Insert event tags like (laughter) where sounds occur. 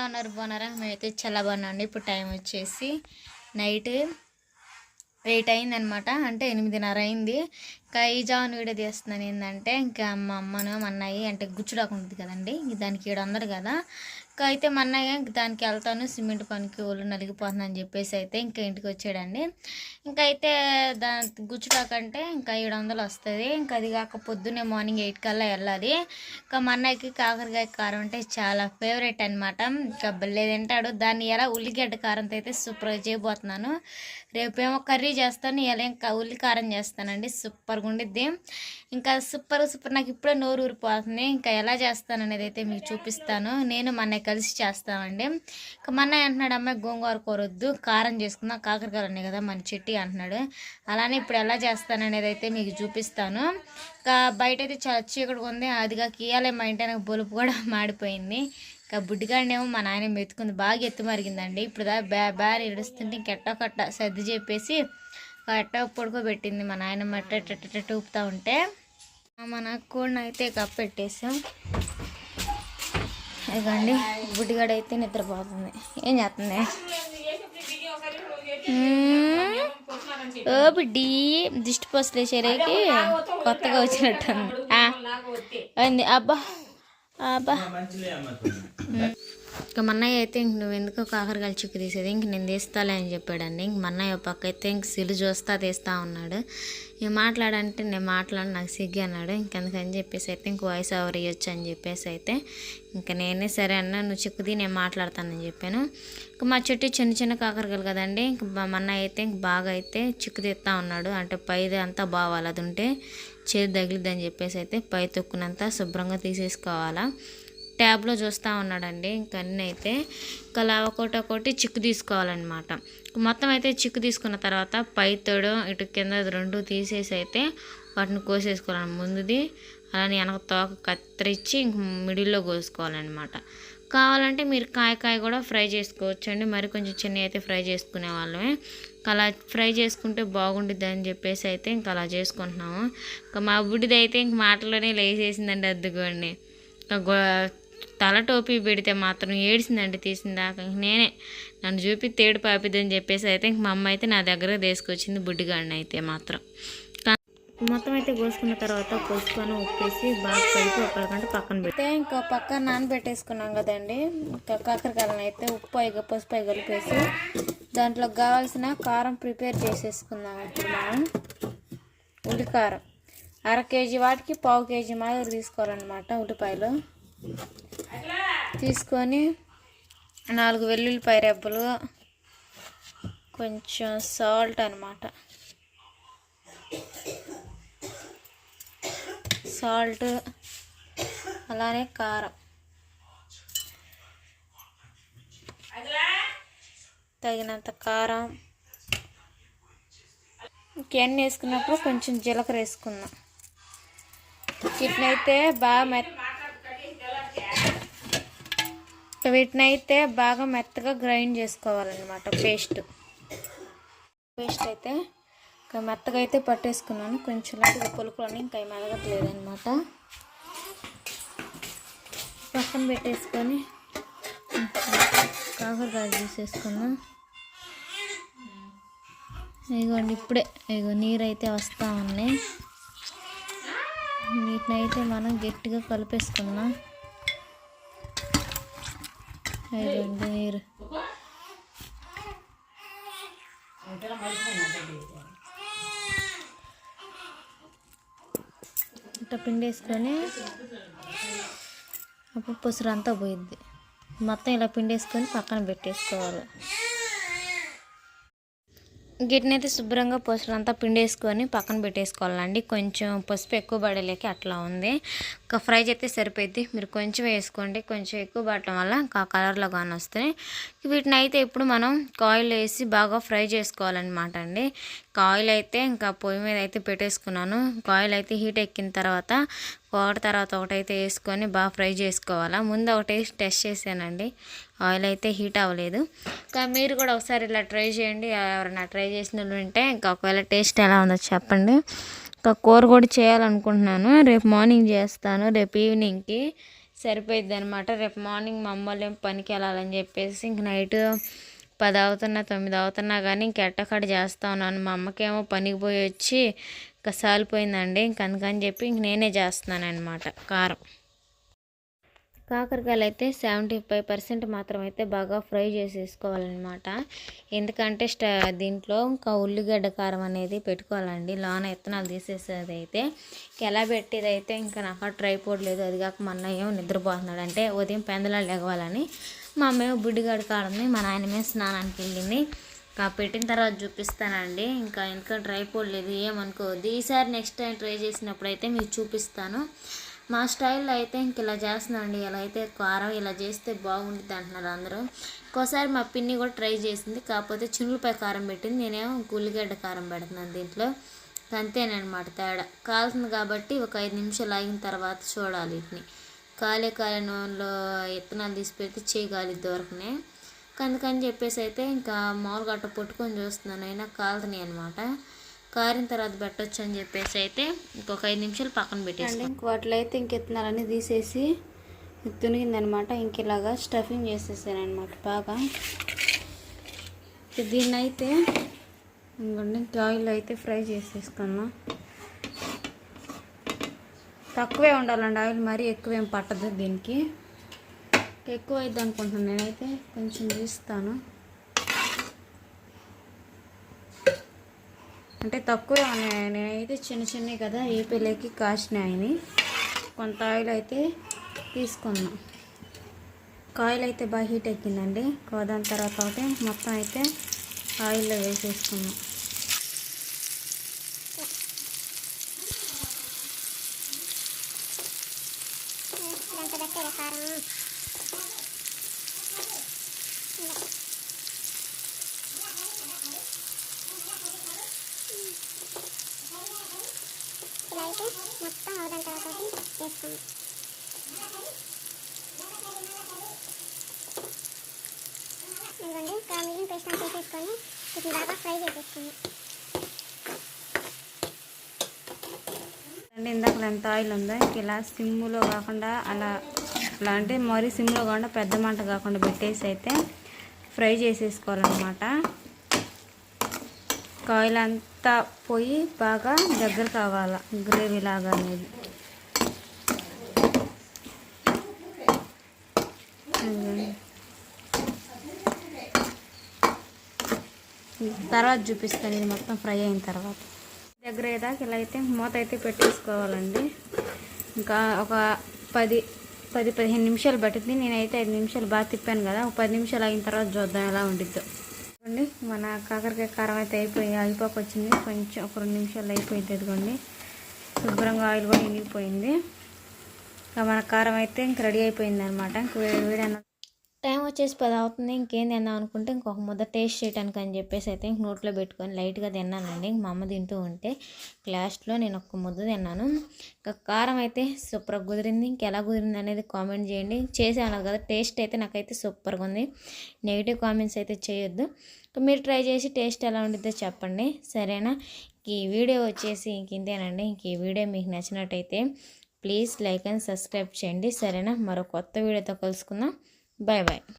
ఎలా ఉన్నారు బాగున్నారా? మేమైతే చాలా బాగున్నాండి ఇప్పుడు టైం వచ్చేసి నైట్ ఎయిట్ అయింది అనమాట అంటే ఎనిమిదిన్నర అయింది. ఇంకా ఈ జావన్ వీడియో తీస్తున్నాను. ఏంటంటే ఇంకా మా అమ్మను మా అన్నయ్య అంటే గుచ్చుడాకు ఉంటుంది కదండి. దానికి ఏడు వందలు కదా. ఇంకా అయితే మా అన్నయ్య దానికి వెళ్తాను సిమెంట్ పనికి ఒళ్ళు నలిగిపోతుందని చెప్పేసి అయితే ఇంకా ఇంటికి వచ్చాడండి. ఇంకా అయితే దాని గుచ్చుడాకు ఇంకా ఏడు వందలు వస్తుంది. ఇంకా అది కాక పొద్దున్నే మార్నింగ్ ఎయిట్ కల్లా వెళ్ళాలి. ఇంకా మా అన్నయ్యకి కాకరకాయ కారం అంటే చాలా ఫేవరెట్ అనమాట ఇంకా భలే తింటాడు. దాన్ని ఎలా ఉల్లిగడ్డ కారంతో అయితే సూపర్గా చేయబోతున్నాను. రేపేమో కర్రీ చేస్తాను. ఇలా ఇంకా ఉల్లి కారం చేస్తానండి. సూపర్గా ఉండిద్ది. ఇంకా సూపర్ సూపర్ నాకు ఇప్పుడే నోరు ఊరిపోతుంది ఇంకా ఎలా చేస్తాను అనేది అయితే మీకు చూపిస్తాను. నేను మన అన్నయ్య కలిసి చేస్తామండి. ఇంకా మా అన్నయ్య అంటున్నాడు అమ్మాయి గోంగూర కూరొద్దు కారం చేసుకుందాం కాకరకాయలు ఉన్నాయి కదా మన చెట్టి అంటున్నాడు. అలానే ఇప్పుడు ఎలా చేస్తాను అనేది అయితే మీకు చూపిస్తాను. ఇంకా బయట అయితే చాలా చీకటిగా ఉంది. అదిగా కీయాలే మా ఇంటి బొలుపు కూడా (laughs) మాడిపోయింది. ఇంకా బుడ్డిగాడినేమో మా నాయన మెతుకుంది. బాగా ఎత్తు మరిగిందండి. ఇప్పుడు బ్యా బ్యార్ ఇడుస్తుంటే ఇంకెట్టో కట్ట సర్ది చెప్పేసి కట్ట పడుకోబెట్టింది మా నాయనమ్మ. ఎట్ట ఊపుతూ ఉంటే. మన కోడిని అయితే కప్పెట్టేసాం ఇదిగోండి బుడ్డిగాడు అయితే నిద్రపోతుంది. ఏం చేస్తుంది. ఓ బుడ్డి దిష్టి పోసలే చర్యకి కొత్తగా అయింది. అబ్బా అబ్బా. ఇంకా మన్నయ్య అయితే ఇంక నువ్వు ఎందుకు కాకరకాయలు చిక్కు తీసేది? ఇంక నేను తీస్తాలే అని చెప్పాడండి. ఇంక మన్నయ్య పక్క అయితే ఇంక సిలు చూస్తా తీస్తా ఉన్నాడు. ఇక మాట్లాడంటే నేను మాట్లాడి నాకు సిగ్గి అన్నాడు. ఇంకెందుకని చెప్పేసి అయితే ఇంక వాయిస్ ఓవర్ ఇవ్వచ్చు అని చెప్పేసి అయితే ఇంకా నేనే సరే అన్న నువ్వు చిక్కుది నేను మాట్లాడతానని చెప్పాను. ఇంకా మా చెట్టు చిన్న చిన్న కాకరకాయలు కదండి ఇంక మా మన్నయ్య అయితే ఇంక బాగా అయితే చిక్కు తీస్తా ఉన్నాడు. అంటే పైది అంతా బావాలి అది ఉంటే చేతి తగిలిద్దని చెప్పేసి అయితే పై తొక్కునంతా శుభ్రంగా తీసేసుకోవాలా. ట్యాబ్లో చూస్తూ ఉన్నాడండి. ఇంకన్నీ అయితే ఇంకా ఒకటి ఒకటి చిక్కు తీసుకోవాలన్నమాట. మొత్తం అయితే చిక్కు తీసుకున్న తర్వాత పైతడు ఇటు కింద రెండు తీసేసి అయితే వాటిని కోసేసుకోవాలి ముందుది అలానే వెనక తోక కత్తిరించి ఇంక మిడిల్లో కోసుకోవాలన్నమాట. కావాలంటే మీరు కాయ కాయ కూడా ఫ్రై చేసుకోవచ్చు అండి మరి కొంచెం చిన్న అయితే ఫ్రై చేసుకునే వాళ్ళమే. అలా ఫ్రై చేసుకుంటే బాగుంటుంది అని చెప్పేసి అయితే ఇంకా అలా చేసుకుంటున్నాము. ఇంకా మా బుడ్డిది అయితే ఇంక మాటలోనే లేసేసిందండి అద్దుకోండి. ఇంకా గో తల టోపీ పెడితే మాత్రం ఏడిసిందండి తీసిందాక ఇంక నేనే. నన్ను చూపి తేడు పాపిద్దని చెప్పేసి అయితే ఇంక మా అమ్మ అయితే నా దగ్గర తీసుకొచ్చింది బుడ్డిగాడిని అయితే మాత్రం. మొత్తం అయితే కోసుకున్న తర్వాత కోసుకొని ఉప్పేసి బాగా కలిపి ఒకరికంటే పక్కన పెడితే ఇంకో పక్క నానబెట్టేసుకున్నాం కదండి. ఇంకా కాకరకాయలను అయితే ఉప్పు అయిగా పసుపు అయి కలిపేసి దాంట్లో కావాల్సిన కారం ప్రిపేర్ చేసేసుకుందాం ఇప్పుడు మనం. ఉల్లికారం. అర కేజీ వాటికి పావు కేజీ మాదిరి తీసుకోవాలన్నమాట ఉల్లిపాయలు. తీసుకొని నాలుగు వెల్లుల్లిపాయ రెబ్బలు కొంచెం సాల్ట్ అనమాట సాల్ట్ అలానే కారం. తగినంత కారం. కెన్ వేసుకున్నప్పుడు కొంచెం జీలకర్ర వేసుకుందాం. అయితే బాగా మెత్త వీటిని అయితే బాగా మెత్తగా గ్రైండ్ చేసుకోవాలన్నమాట పేస్ట్. పేస్ట్ అయితే ఇంకా మెత్తగా అయితే పట్టేసుకున్నాను. కొంచెం లైట్గా పులుపులని ఇంకా మెదగట్లేదనమాట పక్కన పెట్టేసుకొని కాకరకాయ తీసేసుకుందాం ఇదిగోండి ఇప్పుడే ఇగో నీరు అయితే వస్తా ఉన్నాయి. వీటిని అయితే మనం గట్టిగా కలిపేసుకున్నాం. ఇట్లా పిండేసుకొని అప్పుడు పప్పు అంతా పోయిద్ది. మొత్తం ఇలా పిండేసుకొని పక్కన పెట్టేసుకోవాలి. గిట్నైతే శుభ్రంగా పసుపు అంతా పిండేసుకొని పక్కన పెట్టేసుకోవాలండి. కొంచెం పసుపు ఎక్కువ పడలేక అట్లా ఉంది. ఇంకా ఫ్రై చేస్తే సరిపోద్ది మీరు కొంచెం వేసుకోండి. కొంచెం ఎక్కువ పడటం వల్ల ఇంకా కలర్లో కానీ వస్తాయి. వీటిని అయితే ఇప్పుడు మనం కాయిల్ వేసి బాగా ఫ్రై చేసుకోవాలన్నమాట అండి. కాయిల్ అయితే ఇంకా పొయ్యి మీద అయితే పెట్టేసుకున్నాను. కాయిల్ అయితే హీట్ ఎక్కిన తర్వాత ఒకటి తర్వాత ఒకటైతే వేసుకొని బాగా ఫ్రై చేసుకోవాలా. ముందు ఒకటి టెస్ట్ చేశానండి. ఆయిల్ అయితే హీట్ అవ్వలేదు. ఇంకా మీరు కూడా ఒకసారి ఇలా ట్రై చేయండి. ఎవరైనా ట్రై చేసిన వాళ్ళు ఉంటే ఇంకా ఒకవేళ టేస్ట్ ఎలా ఉందో చెప్పండి. ఇంకా కూర కూడా చేయాలనుకుంటున్నాను. రేపు మార్నింగ్ చేస్తాను. రేపు ఈవినింగ్కి సరిపోయిద్ది అనమాట రేపు మార్నింగ్ మా అమ్మ పనికి వెళ్ళాలని చెప్పేసి ఇంక నైట్ పది అవుతున్నా తొమ్మిది అవుతున్నా కానీ ఇంక ఎట్టకడ చేస్తా ఉన్నాను. మా అమ్మకేమో పనికి పోయి వచ్చి ఇంకా సాలిపోయిందండి ఇంక అందుకని చెప్పి ఇంక నేనే చేస్తున్నాను అనమాట కారం. కాకరకాయలు అయితే సెవెంటీ ఫైవ్ పర్సెంట్ మాత్రం అయితే బాగా ఫ్రై చేసేసుకోవాలన్నమాట. ఎందుకంటే స్ట దీంట్లో ఇంకా ఉల్లిగడ్డ కారం అనేది పెట్టుకోవాలండి. లోన విత్తనాలు తీసేసేది అయితే ఎలా పెట్టేది అయితే ఇంకా నాకు ట్రైపోర్డ్ లేదు. అది కాక మా అన్నయ్య నిద్రపోతున్నాడు. అంటే ఉదయం పెందలాలు ఎగవాలని మా అమ్మ బుడ్డిగడ్డ కారంని మా నాయనమే స్నానానికి వెళ్ళింది. ఇంకా పెట్టిన తర్వాత చూపిస్తానండి. ఇంకా ఇంకా డ్రై పోలేదు లేదు ఏమనుకోవద్దు. ఈసారి నెక్స్ట్ టైం ట్రై చేసినప్పుడు అయితే మీకు చూపిస్తాను. మా స్టైల్లో అయితే ఇంక ఇలా చేస్తున్నాండి ఇలా అయితే కారం ఇలా చేస్తే బాగుంటుంది అంటున్నారు అందరూ. ఇంకోసారి మా పిన్ని కూడా ట్రై చేసింది. కాకపోతే చిన్నులపై కారం పెట్టింది. నేనేమో ఉల్లిగడ్డ కారం పెడుతున్నాను దీంట్లో. అంతేనమాట తేడా. కాల్సింది కాబట్టి ఒక ఐదు నిమిషాలు ఆగిన తర్వాత చూడాలి వీటిని. కాలే కాలే నూనెలో విత్తనాలు తీసి పెడితే చేయగాలి దొరకనే అందుకని చెప్పేసి అయితే ఇంకా మామూలుగా అట్ట పొట్టుకొని చూస్తున్నాను. అయినా కాలుతున్నాయి అనమాట కారిన తర్వాత పెట్టొచ్చు అని చెప్పేసి అయితే ఇంకొక ఐదు నిమిషాలు పక్కన పెట్టేసి వాటిలో అయితే ఇంక ఇత్తనాలన్నీ తీసేసి తునిగిందనమాట ఇంక ఇలాగా స్టఫింగ్ చేసేసాను అనమాట బాగా. దీన్ని అయితే ఇంకోండి ఇంకా ఆయిల్ అయితే ఫ్రై చేసేసుకున్నా. తక్కువే ఉండాలండి ఆయిల్ మరీ ఎక్కువేం పట్టదు దీనికి. ఎక్కువ అవుతుంది అనుకుంటున్నాను. నేనైతే కొంచెం తీస్తాను అంటే తక్కువే ఉన్నాయి. నేనైతే చిన్న చిన్నవి కదా ఏ పిల్లకి కాసినాయని కొంత ఆయిల్ అయితే తీసుకున్నాం. ఆయిల్ అయితే బాగా హీట్ ఎక్కిందండి. దాని తర్వాత ఒకటి మొత్తం అయితే ఆయిల్లో వేసేసుకున్నాం. ఇలా అయితే మొత్తం అవదాని తర్వాత వేసుకోండి ఇదిగోండి ఇంకా మిగిలిన పేస్ట్ అంతా వేసేసుకొని వీటిని బాగా ఫ్రై చేసేసుకోండి అంటే ఇందాక ఎంత ఆయిల్ ఉందో ఇంక ఇలా సిమ్లో కాకుండా అలా అలా అంటే మరీ సిమ్లో కాకుండా పెద్ద మంట కాకుండా పెట్టేసి అయితే ఫ్రై చేసేసుకోవాలన్నమాట. ఆయిల్ అంతా పోయి బాగా దగ్గర కావాల గ్రేవీ లాగా అనేది. తర్వాత చూపిస్తాను ఇది మొత్తం ఫ్రై అయిన తర్వాత. దగ్గర అయ్యేదాకా ఇలా అయితే మూత అయితే పెట్టేసుకోవాలండి. ఇంకా ఒక పది పది పదిహేను నిమిషాలు పట్టింది నేనైతే ఐదు నిమిషాలు బాగా తిప్పాను కదా ఒక పది నిమిషాలు అయిన తర్వాత చూద్దాం ఎలా ఉండిద్దో. అండి. మన కాకరకాయ కారం అయితే అయిపోయి అయిపోక వచ్చింది. కొంచెం ఒక రెండు నిమిషాలు అయిపోయింది ఇదిగోండి. శుభ్రంగా ఆయిల్ కూడా ఇనిగిపోయింది ఇంకా మన కారం అయితే ఇంక రెడీ అయిపోయింది అనమాట ఇంక వేడి వేడి అన్న టైం వచ్చేసి పది అవుతుంది. ఇంకేం తిందాం అనుకుంటే ఇంకొక ముద్ద టేస్ట్ చేయడానికి అని చెప్పేసి అయితే ఇంక నోట్లో పెట్టుకొని లైట్గా తిన్నానండి. ఇంక మా అమ్మ తింటూ ఉంటే లాస్ట్లో నేను ఒక ముద్ద తిన్నాను. ఇంకా కారం అయితే సూపర్గా కుదిరింది. ఇంకెలా కుదిరింది అనేది కామెంట్ చేయండి. చేసాను కదా టేస్ట్ అయితే నాకైతే సూపర్గా ఉంది. నెగిటివ్ కామెంట్స్ అయితే చేయొద్దు. మీరు ట్రై చేసి టేస్ట్ ఎలా ఉండిద్దో చెప్పండి. సరేనా? ఈ వీడియో వచ్చేసి ఇంక ఇంతేనండి. ఇంక ఈ వీడియో మీకు నచ్చినట్టయితే ప్లీజ్ లైక్ అండ్ సబ్స్క్రైబ్ చేయండి. సరేనా? మరో కొత్త వీడియోతో కలుసుకుందాం. Bye bye